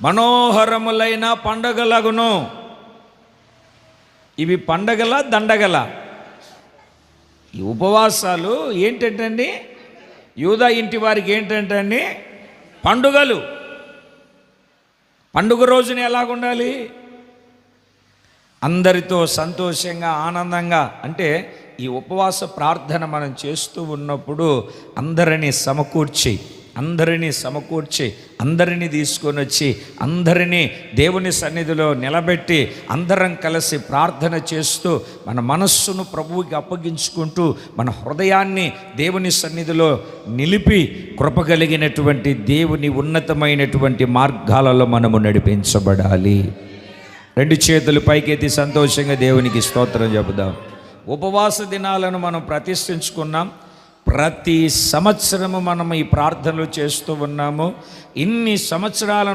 మనోహరములైన పండగలగును. ఇవి పండగల దండగల. ఈ ఉపవాసాలు ఏంటంటండి? యూదా ఇంటి వారికి ఏంటంటండి? పండుగలు. పండుగ రోజున ఎలాగుండాలి? అందరితో సంతోషంగా ఆనందంగా. అంటే ఈ ఉపవాస ప్రార్థన మనం చేస్తూ ఉన్నప్పుడు అందరినీ సమకూర్చి అందరినీ సమకూర్చి అందరినీ తీసుకొని వచ్చి అందరినీ దేవుని సన్నిధిలో నిలబెట్టి అందరం కలిసి ప్రార్థన చేస్తూ మన మనస్సును ప్రభువుకి అప్పగించుకుంటూ మన హృదయాన్ని దేవుని సన్నిధిలో నిలిపి కృప కలిగినటువంటి దేవుని ఉన్నతమైనటువంటి మార్గాలలో మనము నడిపించబడాలి. రెండు చేతులు పైకెత్తి సంతోషంగా దేవునికి స్తోత్రం చెబుదాం. ఉపవాస దినాలను మనం ప్రతిష్ఠించుకున్నాం. ప్రతి సంవత్సరము మనం ఈ ప్రార్థనలు చేస్తూ ఉన్నాము. ఇన్ని సంవత్సరాలను